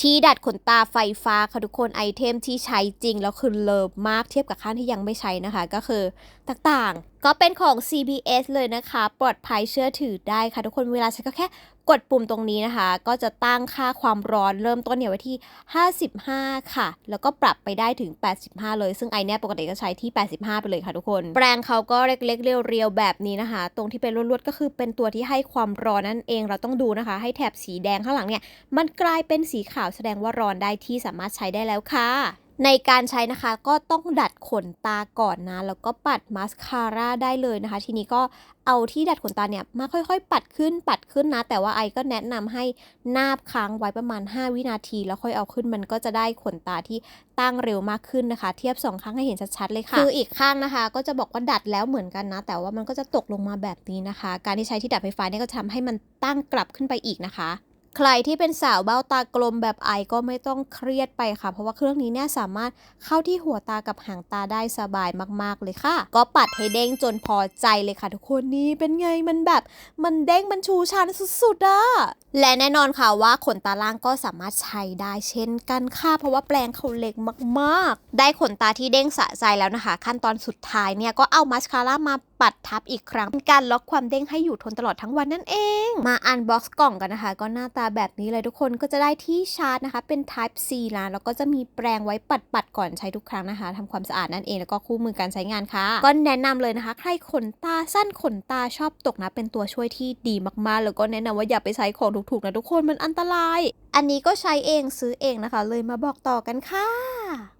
ที่ดัดขนตาไฟฟ้าค่ะทุกคนไอเทมที่ใช้จริงแล้วคือเลิฟมากเทียบกับข้างที่ยังไม่ใช้นะคะ ก็คือต่างๆ ก็เป็นของ CBS เลยนะคะ ปลอดภัยเชื่อถือได้ค่ะทุกคนเวลาใช้ก็แค่ กดปุ่มตรงนี้นะคะ ก็จะตั้งค่าความร้อนเริ่มต้นเนี่ยไว้ที่ 55 ค่ะ แล้วก็ปรับไปได้ถึง 85 เลย ซึ่งไอเนี่ยปกติก็ใช้ที่ 85 ไปเลยค่ะทุกคน แปรงเขาก็เล็กๆเรียวๆแบบนี้นะคะ ตรงที่เป็นลวดๆก็คือเป็นตัวที่ให้ความร้อนนั่นเองเราต้องดูนะคะ ให้แถบสีแดงข้างหลังเนี่ยมันกลายเป็นสีขาวแสดงว่าร้อนได้ที่สามารถใช้ได้แล้วค่ะ ในการใช้นะคะก็ต้องดัดขนตาก่อนนะ แล้วก็ปัดมาสคาร่าได้เลยนะคะ ทีนี้ก็เอาที่ดัดขนตาเนี่ยมาค่อยๆ ปัดขึ้นปัดขึ้นนะ แต่ว่าไอก็แนะนำให้นาบค้างไว้ประมาณ 5 วินาที แล้วค่อยเอาขึ้นมันก็จะได้ขนตาที่ตั้งเร็วมากขึ้นนะคะ เทียบสองข้างให้เห็นชัดๆเลยค่ะคืออีกข้างนะคะ ก็จะบอกว่าดัดแล้วเหมือนกันนะ แต่ว่ามันก็จะตกลงมาแบบนี้นะคะ การที่ใช้ที่ดัดไฟฟ้าเนี่ยก็จะทำให้มันตั้งกลับขึ้นไปอีกนะคะ ใครที่เป็นสาวเบ้าตากลมแบบไอก็ไม่ต้องเครียดไปค่ะ เพราะว่าเครื่องนี้เนี่ยสามารถเข้าที่หัวตากับหางตาได้สบายมากๆเลยค่ะ ก็ปัดให้เด้งจนพอใจเลยค่ะ ทุกคนนี่เป็นไงมันแบบ มันเด้งมันชูชันสุดๆอะและแน่นอนค่ะว่าขนตาล่างก็สามารถใช้ได้เช่นกันค่ะ เพราะว่าแปลงเขาเล็กมากๆ ได้ขนตาที่เด้งสะใจแล้วนะคะ ขั้นตอนสุดท้ายเนี่ยก็เอามาสคาร่ามาปัดทับอีกครั้งเป็นการล็อกความเด้งให้อยู่ทนตลอดทั้งวันนั่นเอง มาอันบ็อกซ์กล่องกันนะคะ ก็หน้าตาแบบนี้เลยทุกคนก็จะได้ที่ชาร์จนะคะ เป็น Type C นะแล้วก็จะมีแปรงไว้ปัดปัดๆก่อนใช้ทุกครั้งนะคะทำความสะอาดนั่นเองแล้วก็คู่มือการใช้งานค่ะ ก็แนะนำเลยนะคะ ใครขนตาสั้นขนตาชอบตกนะ เป็นตัวช่วยที่ดีมากๆ แล้วก็แนะนำว่าอย่าไปใช้ของถูกๆนะทุกคนมันอันตราย อันนี้ก็ใช้เองซื้อเองนะคะ เลยมาบอกต่อกันค่ะ